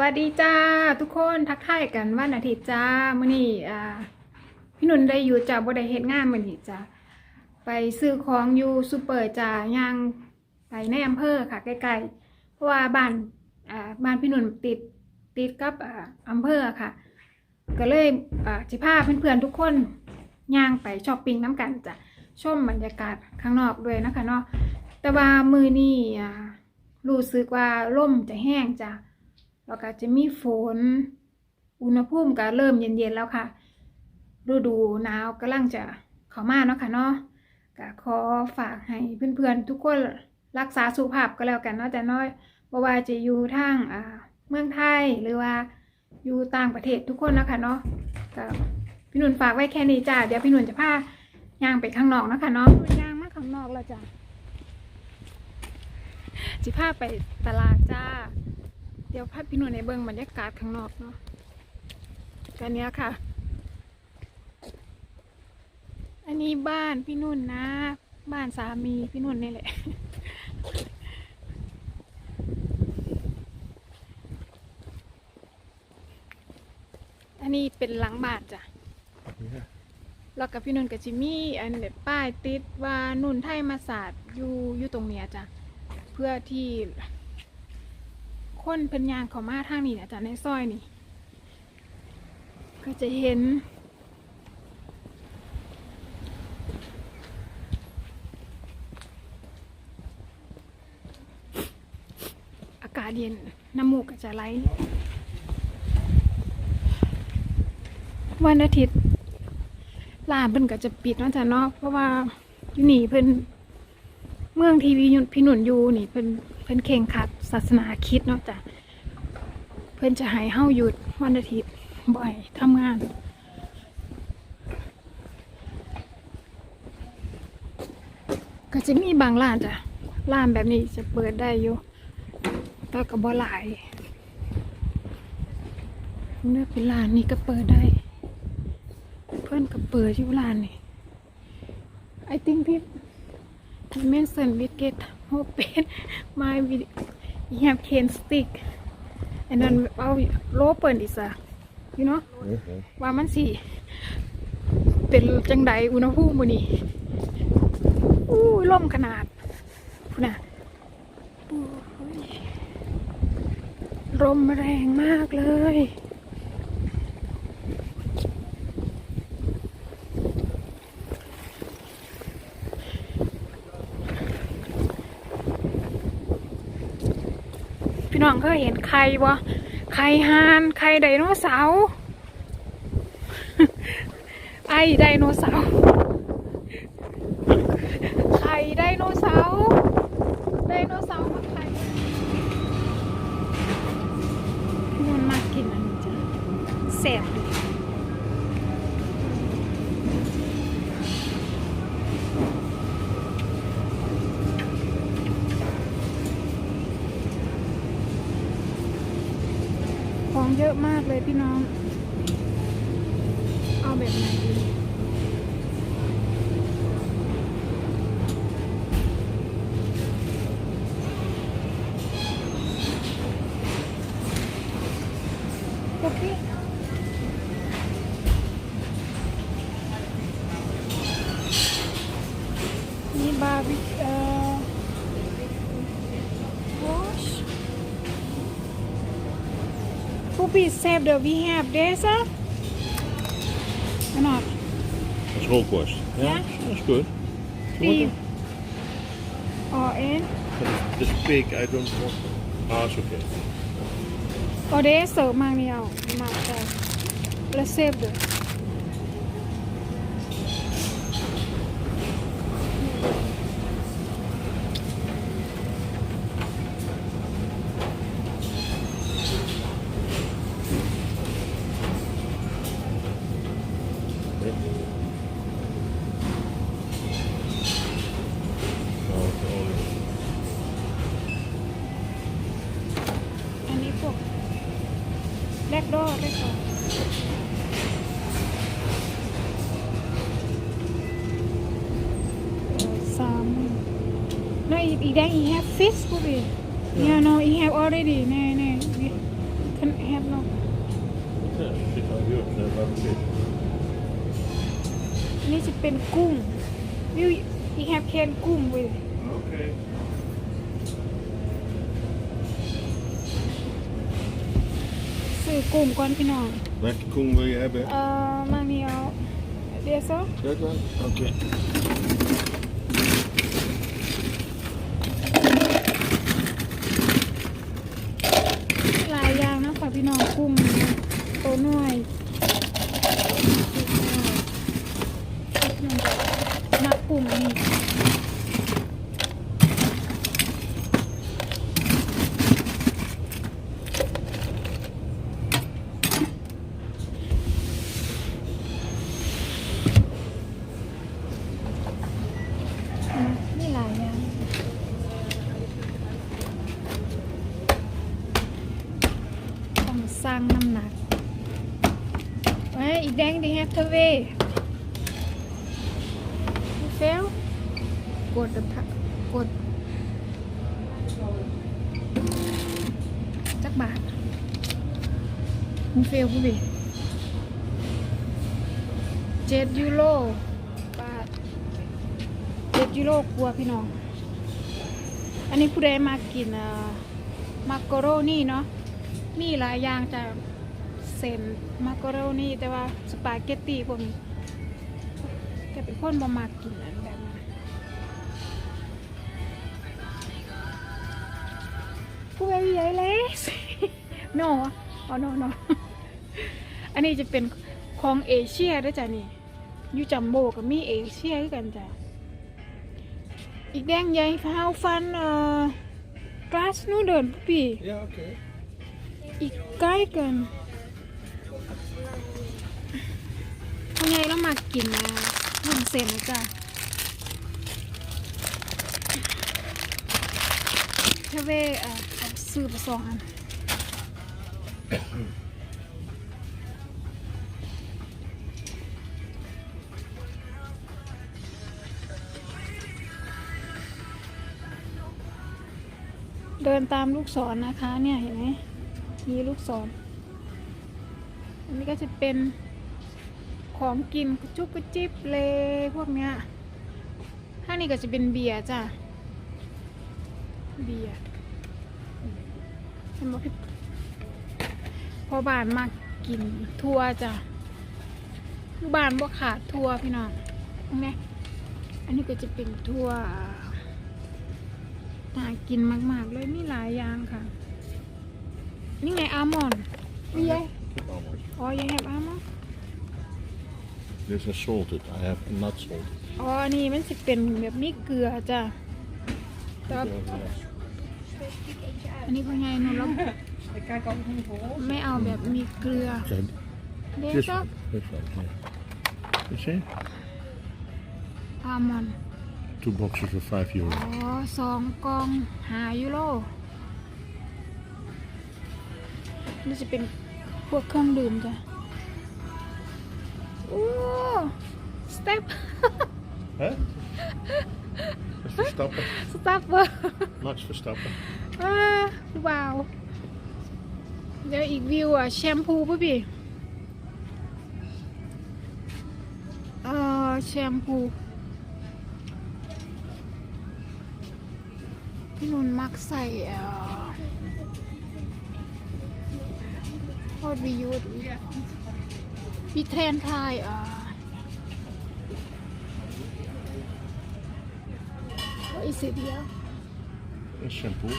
วัสดีจ้าทุกคนทักทายกันวันอาทิตย์จ้ามื้อนี้อ่าพี่หนุ่นได้อยู่จ้าบ่ได้เฮ็ดงานมื้อนี้จ้าไปซื้อของอยู่ซูเปอร์จ้าย่างไปในอำเภอค่ะใกล้ๆเพราะว่าบ้านอ่าบ้านพี่หนุ่นติดติดกับอ่าอำเภอค่ะ ก็เลยอ่าสิพาเพื่อนๆทุกคนย่างไปช้อปปิ้งน้ำกันจ้ะชมบรรยากาศข้างนอกด้วยนะคะเนาะแต่ว่ามือนี้อ่ารู้สึกว่าร่มจะแห้งจ้ะ แล้วก็จะมีฝน อุณหภูมิก็เริ่มเย็นๆแล้วค่ะ ฤดูหนาวกำลังจะเข้ามาเนาะค่ะเนาะก็ขอฝากให้เพื่อนๆ ทุกคนรักษาสุขภาพก็แล้วกันเนาะแต่น้อยบ่ว่าจะอยู่ทางอ่าเมืองไทยหรือว่าอยู่ต่างประเทศทุกคนนะคะเนาะก็พี่หนุ่นฝากไว้แค่นี้จ้าเดี๋ยวพี่หนุ่นจะพาย่างไปข้างนอกนะคะเนาะย่างมาข้างนอกแล้วจ้ะจิพาไปตลาดจ้า เดี๋ยวพาพี่หนุ่นในเบิ้งบรรยากาศข้างนอกเนาะกันเนี้ยค่ะ อันนี้บ้านพี่นุ่นนะ บ้านสามีพี่นุ่นนี่แหละอันนี้เป็นหลังบ้านจ้ะแล้วกับพี่นุ่นกับจิมี่อันเด็ดป้ายติดว่านุ่นไทยมาศาสตร์อยู่อยู่ตรงเนี้ยจ้ะ เพื่อที่ คนเป็นยางเขามาทางนี้นะจ๊ะในซอยนี่ ก็จะเห็น อากาศเย็นน้ำมูกก็จะไหลวันอาทิตย์ร้านเพิ่นก็จะปิดนะจ๊ะเนาะเพราะว่าอยู่นี่เพิ่นเมืองทีวีพี่หนุนอยู่นี่เพิ่นเพิ่นเข่งขัด ศาสนาคิดเนาะจ้ะเพื่อนจะให้เฮาหยุดวันอาทิตย์บ่อยทำงาน ก็จะมีบางร้านจ้ะร้านแบบนี้จะเปิดได้อยู่แต่ก็บ่หลายเนื้อเป็นร้านนี้ก็เปิดได้ เพื่อนก็เปิดอยู่ร้านนี่ I think people mention we get open my video you have cane stick and then our open is a you know ว่ามันสิเป็นจังใดอุณหภูมิมื้อนี้อู้ยลมขนาดพุ่นน่ะอู้ยลมแรงมากเลย พี่น้องเคยเห็นไข่บ่ไข่ห่านไข่ไดโนเสาร์ไอไดโนเสาร์ไข่ไดโนเสาร์ไดโนเสาร์มาไข่พี่นมากินอันนี้จ้ะแซ่บเลย ของเยอะมากเลยพี่น้อง เอาแบบไหนดี Puppy said that we have this uh? or not Als rookworst. Ja, Ja? dat is good. beef or in This pig, I don't want. Ah, it's okay. โอเดสเสิร์ฟ กดอได้ก่อนสาม no if he then he have fish would be yeah no he have already แน่แน่ can have no Yeah, she can't do it, so that's it. นี่จะเป็นกุ้ง you he have can กุ้ง with Okay. ซื้อกุ้งก่อนพี่น้อง Welke koen wil je hebben? เอ่อมาเมียวเดียวซะ Dat dan? Oké. หลายอย่างนะค่ะพี่น้องกุ้งตัวน้อยนักกุ้งอันนี้นะนี่หลายอย่างต้อง สร้างน้ำหนักไว้อีกแดงดีแฮปเทเวเฟลกดทะกดจักบาทมึงเฟลผู้บิเจ็ดยูโรบาทเจ็ดยูโรกลัวพี่น้อง อันนี้ผู้ใดมากินอ่ามักโกโรนี่เนาะ มีหลายอย่างจะเส้นมักโกโรนี่แต่ว่าสปาเกตตีพวกนี้แต่เป็นคนบ่มากกินอันแบบนั้นผู้ใหญ่ใหญ่เลยโนอ๋อโนโนอันนี้จะเป็นของเอเชียด้วยจ้ะนี่ยูจัมโบกับมีเอเชียด้วยกันจ้ะอีกแดงใหญ่ฟาวฟันเอ่อกลาสนูเดินพี่ Ja, oké. อีกใกล้กันทำไงเรามากินนะวุ้นเส้นนะจ้ะเทเวเอ่อเอาซื้อไปสองอันเดินตามลูกศรนะคะเนี่ยเห็นไหม มีลูกศร อันนี้ก็จะเป็นของกินกระจุกจิบเลยพวกเนี้ยถ้างนี้ก็จะเป็นเบียร์จ้ะ เบียร์เห็นไหมพี่พอบานมากินทัวจ้ะคือบ้านบ่ขาดทัวพี่น้องตรงนี้อันนี้ก็จะเป็นทัวน่ากินมาก ๆ เลยมีหลายอย่างค่ะ นี่ไงอัลมอนด์นี่ไง Kip almonds. อ๋อยังแฮบอัลมอนด์ This is salted. I have not salted. อ๋ออันนี้มันสิเป็นแบบมีเกลือจ้ะแต่ว่าอันนี้เป็นไงหนูแล้วไม่เอาแบบมีเกลือ Okay. เดี๋ยว This ก็ one. This one. Yeah. You see? อัลมอนด์ Two boxes for five อ๋ euro. อสองกล่องหายูโร นี่จะเป็นพวกเครื่องดื่มจ้ะโอ้สเต็ป Hè? Dat is Verstappen. สต็อปเวอร์ Max Verstappen. อ่าว้าว เดี๋ยวอีกวิวอะ แชมพูป่ะพี่เออแชมพู พี่นุ่นมักใส่เอ่อ โคตรวิวพี่แทนทายเอ่อ What is it here? Een shampoo.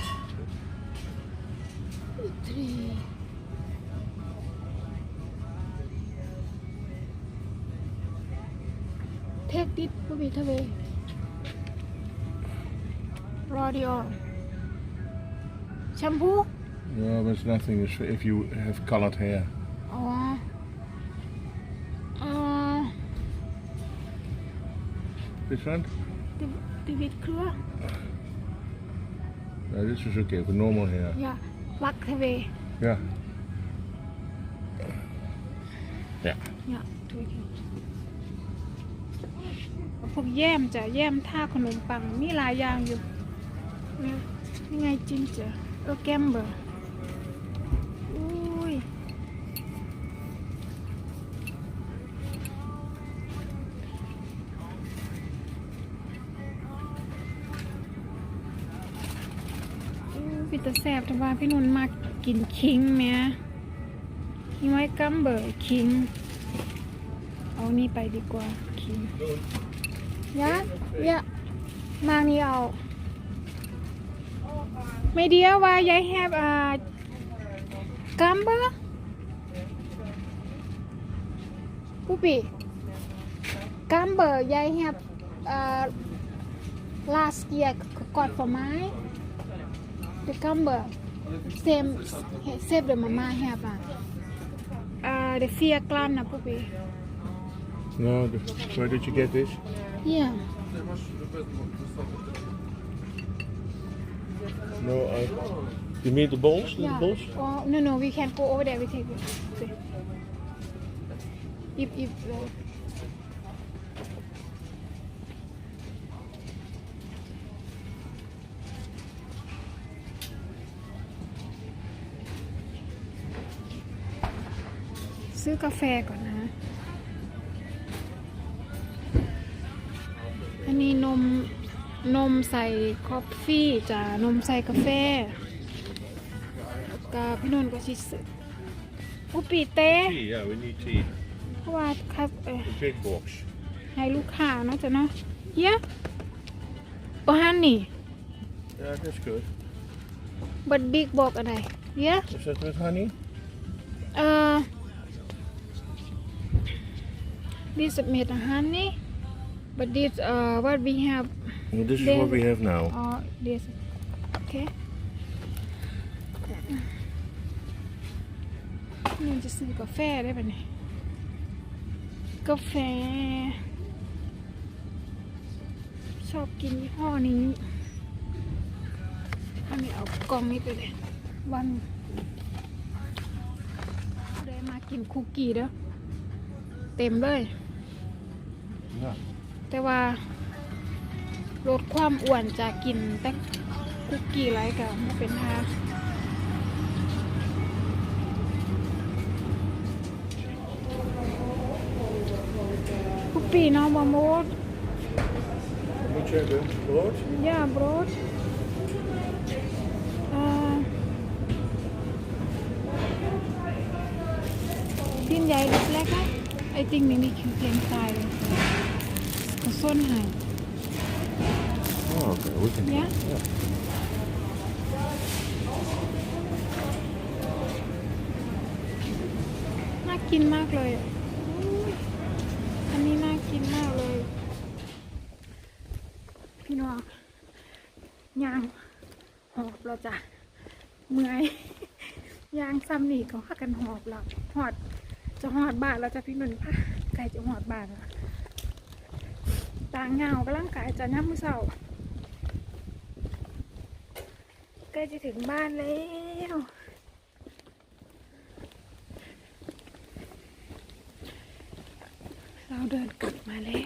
three. Take this bit away. Radio. Shampoo? No, but it's nothing. It's if you have colored hair. Oh. Uh, This one? the, the bit clear? No, this is okay for normal hair. Yeah. Walk away. Yeah. Yeah. Yeah. Do it. พวกแย้มจ้ะแย้มท่าขนมปัง มีหลายอย่างอยู่เนี่ยนี่ไงจินจ้ะเออแกมเบอร์ ปิตาแสบแต่ว่าพี่นุ่นมากินคิงแม่คิงไว้กัมเบอร์คิง เอานี่ไปดีกว่าคิงยะยะมานี่เอา ไม่เดียวว่ายายแฮบอ่ากัมเบอร์ปุ๊ปีกัมเบอร์ยายแฮบอ่า last year got for my the gumber same same the mama have ah uh the fear clan puppy No, the, where did you get this? yeah No, I. You mean the? The yeah balls? oh no no we can go over there we take it if if uh, ซื้อกาแฟก่อนนะ อันนี้นม นมใส่คอฟฟี่จ้ะ นมใส่กาแฟกาพี่นนท์ก็ชิสอุปีเต้ Tea, yeah, we need tea. เพราะว่าครับเอ่อ A big box. ให้ลูกค้าเนาะจ้ะเนาะเยอะโอฮันนี่ Yeah, that's good. บัดบิ๊กบอกอะไรเยอะ Is that with honey? เอ่อ this is made of honey but this uh what we have No, this is Then- what we have now. Oh, this. Okay. นี่จะซื้อกาแฟได้ปะเนี่ยกาแฟ ชอบกินยี่ห้อนี้อันนี้เอากล่องนี้ไปเลยวันได้มากินคุกกี้เด้อเต็มเลย Yeah. แต่ว่าลดความอ้วนจากกินแต่คุกกี้ไรกับมเป็นทาคุกกี้เนาะบะมด Moet je hebben brood? ย่าบรดอ่าดินใหญ่เล็กๆนะไอติงนี่นี่คือเพลงตายเลยก็ส้นหาย Oh, okay. We can. Yeah? yeah. น่ากินมากเลย อันนี้น่ากินมากเลย พี่น้องยางหอบเราจะเมื่อยยางซ้ำนี่ก็พากันหอบเราหอดจะหอดบาทเราจะพี่หนุ่นพะไก่จะหอดบาทแล้ว ต่างเงากำลังกายจะย้ำมือเสาใกล้จะถึงบ้านแล้วเราเดินกลับมาแล้ว